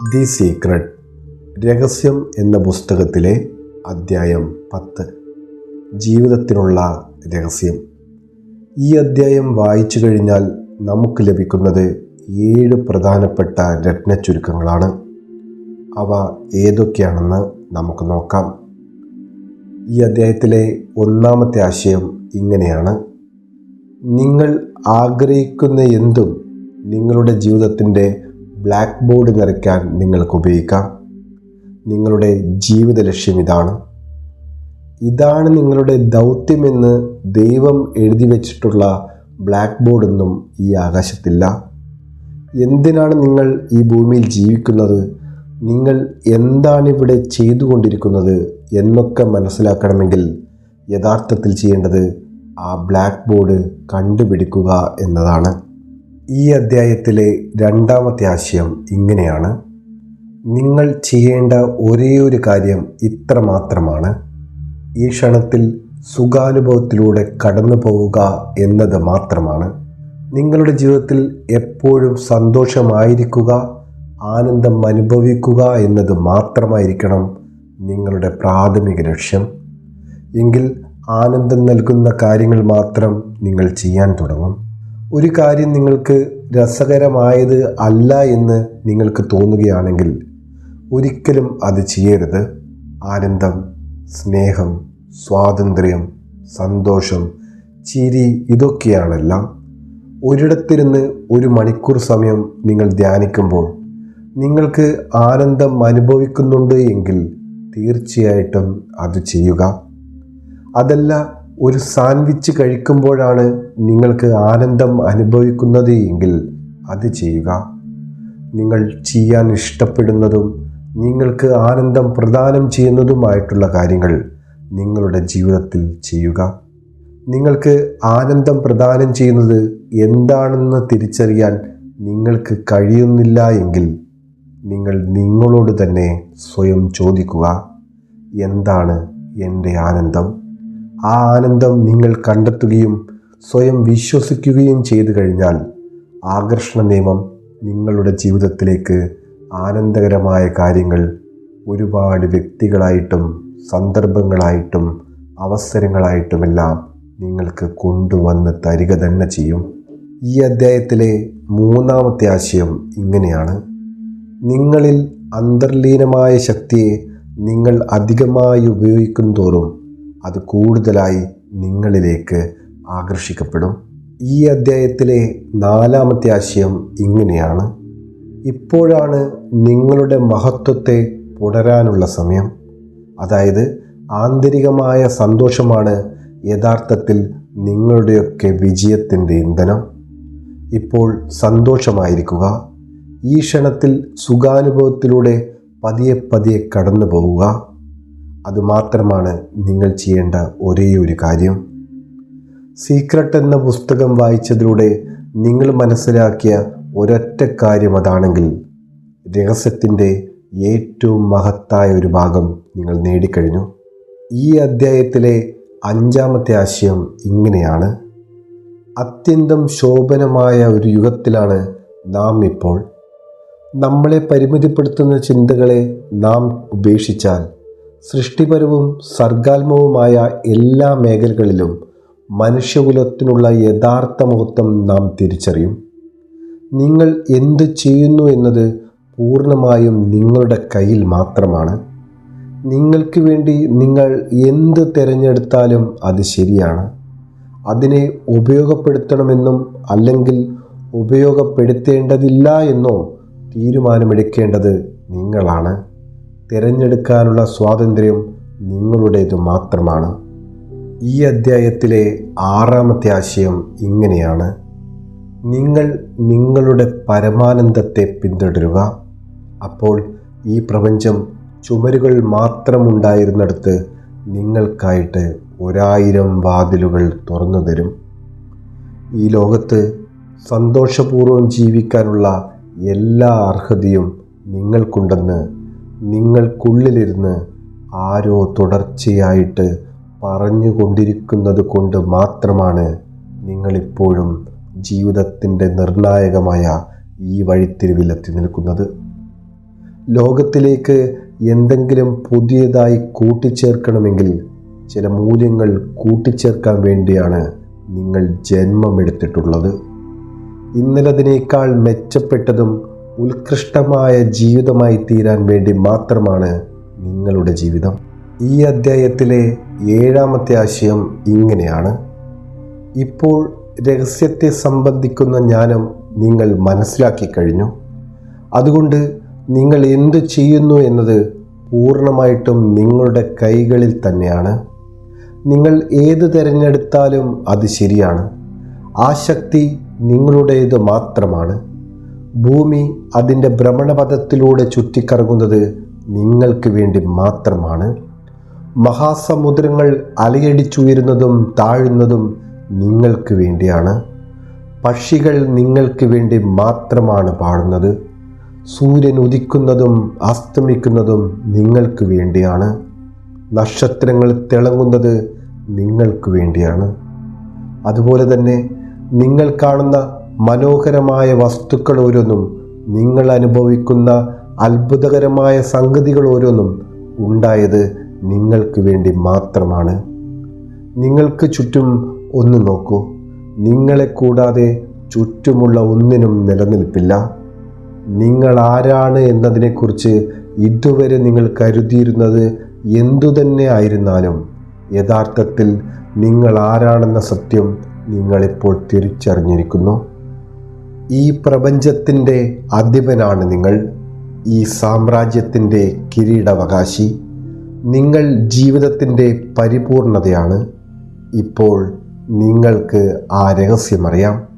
The secret രഹസ്യം എന്ന പുസ്തകത്തിലെ അദ്ധ്യായം പത്ത്. ജീവിതത്തിനുള്ള രഹസ്യം. ഈ അദ്ധ്യായം വായിച്ചു കഴിഞ്ഞാൽ നമുക്ക് ലഭിക്കുന്നത് ഏഴ് പ്രധാനപ്പെട്ട രത്നച്ചുരുക്കങ്ങളാണ് അവ ഏതൊക്കെയാണെന്ന് നമുക്ക് നോക്കാം. ഈ അദ്ധ്യായത്തിലെ ഒന്നാമത്തെ ആശയം ഇങ്ങനെയാണ്. നിങ്ങൾ ആഗ്രഹിക്കുന്ന എന്തും നിങ്ങളുടെ ജീവിതത്തിന്റെ ബ്ലാക്ക് ബോർഡ് നിറയ്ക്കാൻ നിങ്ങൾക്ക് ഉപയോഗിക്കാം. നിങ്ങളുടെ ജീവിത ലക്ഷ്യം ഇതാണ്. ഇതാണ് നിങ്ങളുടെ ദൗത്യമെന്ന് ദൈവം എഴുതി വച്ചിട്ടുള്ള ബ്ലാക്ക് ബോർഡൊന്നും ഈ ആകാശത്തില്ല. എന്തിനാണ് നിങ്ങൾ ഈ ഭൂമിയിൽ ജീവിക്കുന്നത്? നിങ്ങൾ എന്താണിവിടെ ചെയ്തുകൊണ്ടിരിക്കുന്നത് എന്നൊക്കെ മനസ്സിലാക്കണമെങ്കിൽ യഥാർത്ഥത്തിൽ ചെയ്യേണ്ടത് ആ ബ്ലാക്ക് ബോർഡ് കണ്ടുപിടിക്കുക എന്നതാണ്. ഈ അദ്ധ്യായത്തിലെ രണ്ടാമത്തെ ആശയം ഇങ്ങനെയാണ്. നിങ്ങൾ ചെയ്യേണ്ട ഒരേ ഒരു കാര്യം ഇത്ര മാത്രമാണ് ഈ ക്ഷണത്തിൽ സുഖാനുഭവത്തിലൂടെ കടന്നു പോവുക എന്നത് മാത്രമാണ്. നിങ്ങളുടെ ജീവിതത്തിൽ എപ്പോഴും സന്തോഷമായിരിക്കുക ആനന്ദം അനുഭവിക്കുക എന്നത് മാത്രമായിരിക്കണം നിങ്ങളുടെ പ്രാഥമിക ലക്ഷ്യം. എങ്കിൽ ആനന്ദം നൽകുന്ന കാര്യങ്ങൾ മാത്രം നിങ്ങൾ ചെയ്യാൻ തുടങ്ങും. ഒരു കാര്യം നിങ്ങൾക്ക് രസകരമായത് അല്ല എന്ന് നിങ്ങൾക്ക് തോന്നുകയാണെങ്കിൽ ഒരിക്കലും അത് ചെയ്യരുത്. ആനന്ദം സ്നേഹം സ്വാതന്ത്ര്യം സന്തോഷം ചിരി ഇതൊക്കെയാണെല്ലാം ഒരിടത്തിരുന്ന് ഒരു മണിക്കൂർ സമയം നിങ്ങൾ ധ്യാനിക്കുമ്പോൾ നിങ്ങൾക്ക് ആനന്ദം അനുഭവിക്കുന്നുണ്ട് എങ്കിൽ തീർച്ചയായിട്ടും അത് ചെയ്യുക. അതല്ല ഒരു സാൻഡ്വിച്ച് കഴിക്കുമ്പോഴാണ് നിങ്ങൾക്ക് ആനന്ദം അനുഭവിക്കുന്നത് എങ്കിൽ അത് ചെയ്യുക. നിങ്ങൾ ചെയ്യാൻ ഇഷ്ടപ്പെടുന്നതും നിങ്ങൾക്ക് ആനന്ദം പ്രദാനം ചെയ്യുന്നതുമായിട്ടുള്ള കാര്യങ്ങൾ നിങ്ങളുടെ ജീവിതത്തിൽ ചെയ്യുക. നിങ്ങൾക്ക് ആനന്ദം പ്രദാനം ചെയ്യുന്നത് എന്താണെന്ന് തിരിച്ചറിയാൻ നിങ്ങൾക്ക് കഴിയുന്നില്ല എങ്കിൽ നിങ്ങൾ നിങ്ങളോട് തന്നെ സ്വയം ചോദിക്കുക എന്താണ് എന്റെ ആനന്ദം? ആ ആനന്ദം നിങ്ങൾ കണ്ടെത്തുകയും സ്വയം വിശ്വസിക്കുകയും ചെയ്തു കഴിഞ്ഞാൽ ആകർഷണ നിയമം നിങ്ങളുടെ ജീവിതത്തിലേക്ക് ആനന്ദകരമായ കാര്യങ്ങൾ ഒരുപാട് വ്യക്തികളായിട്ടും സന്ദർഭങ്ങളായിട്ടും അവസരങ്ങളായിട്ടുമെല്ലാം നിങ്ങൾക്ക് കൊണ്ടുവന്ന് തരിക തന്നെ ചെയ്യും. ഈ അദ്ധ്യായത്തിലെ മൂന്നാമത്തെ ആശയം ഇങ്ങനെയാണ്. നിങ്ങളിൽ അന്തർലീനമായ ശക്തിയെ നിങ്ങൾ അധികമായി ഉപയോഗിക്കും തോറും അത് കൂടുതലായി നിങ്ങളിലേക്ക് ആകർഷിക്കപ്പെടും. ഈ അദ്ധ്യായത്തിലെ നാലാമത്തെ ആശയം ഇങ്ങനെയാണ്. ഇപ്പോഴാണ് നിങ്ങളുടെ മഹത്വത്തെ പുടരാനുള്ള സമയം. അതായത് ആന്തരികമായ സന്തോഷമാണ് യഥാർത്ഥത്തിൽ നിങ്ങളുടെയൊക്കെ വിജയത്തിന്റെ ഇന്ധനം. ഇപ്പോൾ സന്തോഷമായിരിക്കുക. ഈ ക്ഷണത്തിൽ സുഖാനുഭവത്തിലൂടെ പതിയെ പതിയെ കടന്നു പോവുക അതുമാത്രമാണ് നിങ്ങൾ ചെയ്യേണ്ട ഒരേ ഒരു കാര്യം. സീക്രട്ട് എന്ന പുസ്തകം വായിച്ചതിലൂടെ നിങ്ങൾ മനസ്സിലാക്കിയ ഒരൊറ്റ കാര്യം അതാണെങ്കിൽ രഹസ്യത്തിന്റെ ഏറ്റവും മഹത്തായ ഒരു ഭാഗം നിങ്ങൾ നേടിക്കഴിഞ്ഞു. ഈ അദ്ധ്യായത്തിലെ അഞ്ചാമത്തെ ആശയം ഇങ്ങനെയാണ്. അത്യന്തം ശോഭനമായ ഒരു യുഗത്തിലാണ് നാം ഇപ്പോൾ. നമ്മളെ പരിമിതിപ്പെടുത്തുന്ന ചിന്തകളെ നാം ഉപേക്ഷിച്ചാൽ സൃഷ്ടിപരവും സർഗാത്മകവുമായ എല്ലാ മേഖലകളിലും മനുഷ്യകുലത്തിനുള്ള യഥാർത്ഥ മഹത്വം നാം തിരിച്ചറിയും. നിങ്ങൾ എന്ത് ചെയ്യുന്നു എന്നത് പൂർണമായും നിങ്ങളുടെ കയ്യിൽ മാത്രമാണ്. നിങ്ങൾക്ക് വേണ്ടി നിങ്ങൾ എന്ത് തിരഞ്ഞെടുത്താലും അത് ശരിയാണ്. അതിനെ ഉപയോഗപ്പെടുത്തണമെന്നും അല്ലെങ്കിൽ ഉപയോഗപ്പെടുത്തേണ്ടതില്ല എന്നോ തീരുമാനമെടുക്കേണ്ടത് നിങ്ങളാണ്. തിരഞ്ഞെടുക്കാനുള്ള സ്വാതന്ത്ര്യം നിങ്ങളുടേത് മാത്രമാണ്. ഈ അധ്യായത്തിലെ ആറാമത്തെ ആശയം ഇങ്ങനെയാണ്. നിങ്ങൾ നിങ്ങളുടെ പരമാനന്ദത്തെ പിന്തുടരുക. അപ്പോൾ ഈ പ്രപഞ്ചം ചുമരുകൾ മാത്രമുണ്ടായിരുന്നിടത്ത് നിങ്ങൾക്കായിട്ട് ഒരായിരം വാതിലുകൾ തുറന്നു തരും. ഈ ലോകത്ത് സന്തോഷപൂർവം ജീവിക്കാനുള്ള എല്ലാ അർഹതയും നിങ്ങൾക്കുണ്ടെന്ന് നിങ്ങൾക്കുള്ളിലിരുന്ന് ആരോ തുടർച്ചയായിട്ട് പറഞ്ഞുകൊണ്ടിരിക്കുന്നത് കൊണ്ട് മാത്രമാണ് നിങ്ങളിപ്പോഴും ജീവിതത്തിന്റെ നിർണായകമായ ഈ വഴിത്തിരിവിലെത്തി നിൽക്കുന്നത്. ലോകത്തിലേക്ക് എന്തെങ്കിലും പുതിയതായി കൂട്ടിച്ചേർക്കണമെങ്കിൽ ചില മൂല്യങ്ങൾ കൂട്ടിച്ചേർക്കാൻ വേണ്ടിയാണ് നിങ്ങൾ ജന്മമെടുത്തിട്ടുള്ളത്. ഇന്നലതിനേക്കാൾ മെച്ചപ്പെട്ടതും ഉത്കൃഷ്ടമായ ജീവിതമായി തീരാൻ വേണ്ടി മാത്രമാണ് നിങ്ങളുടെ ജീവിതം. ഈ അദ്ധ്യായത്തിലെ ഏഴാമത്തെ ആശയം ഇങ്ങനെയാണ്. ഇപ്പോൾ രഹസ്യത്തെ സംബന്ധിക്കുന്ന ജ്ഞാനം നിങ്ങൾ മനസ്സിലാക്കി കഴിഞ്ഞു. അതുകൊണ്ട് നിങ്ങൾ എന്ത് ചെയ്യുന്നു എന്നത് പൂർണമായിട്ടും നിങ്ങളുടെ കൈകളിൽ തന്നെയാണ്. നിങ്ങൾ ഏത് തിരഞ്ഞെടുത്താലും അത് ശരിയാണ്. ആ ശക്തി നിങ്ങളുടേത് മാത്രമാണ്. ഭൂമി അതിന്റെ ഭ്രമണപഥത്തിലൂടെ ചുറ്റിക്കറങ്ങുന്നത് നിങ്ങൾക്ക് വേണ്ടി മാത്രമാണ്. മഹാസമുദ്രങ്ങൾ അലയടിച്ചുയരുന്നതും താഴുന്നതും നിങ്ങൾക്ക് വേണ്ടിയാണ്. പക്ഷികൾ നിങ്ങൾക്ക് വേണ്ടി മാത്രമാണ് പാടുന്നത്. സൂര്യൻ ഉദിക്കുന്നതും അസ്തമിക്കുന്നതും നിങ്ങൾക്ക് വേണ്ടിയാണ്. നക്ഷത്രങ്ങൾ തിളങ്ങുന്നത് നിങ്ങൾക്ക് വേണ്ടിയാണ്. അതുപോലെ തന്നെ നിങ്ങൾ കാണുന്ന മനോഹരമായ വസ്തുക്കൾ ഓരോന്നും നിങ്ങൾ അനുഭവിക്കുന്ന അത്ഭുതകരമായ സംഗതികൾ ഓരോന്നും ഉണ്ടായത് നിങ്ങൾക്ക് വേണ്ടി മാത്രമാണ്. നിങ്ങൾക്ക് ചുറ്റും ഒന്ന് നോക്കൂ. നിങ്ങളെ കൂടാതെ ചുറ്റുമുള്ള ഒന്നിനും നിലനിൽപ്പില്ല. നിങ്ങൾ ആരാണ് എന്നതിനെക്കുറിച്ച് ഇതുവരെ നിങ്ങൾ കരുതിയിരുന്നത് എന്തുതന്നെ ആയിരുന്നാലും യഥാർത്ഥത്തിൽ നിങ്ങൾ ആരാണെന്ന സത്യം നിങ്ങളിപ്പോൾ തിരിച്ചറിഞ്ഞിരിക്കുന്നു. ഈ പ്രപഞ്ചത്തിന്റെ അധിപനാണ് നിങ്ങൾ. ഈ സാമ്രാജ്യത്തിന്റെ കിരീടാവകാശി. നിങ്ങൾ ജീവിതത്തിന്റെ പരിപൂർണതയാണ്. ഇപ്പോൾ നിങ്ങൾക്ക് ആ രഹസ്യമറിയാം.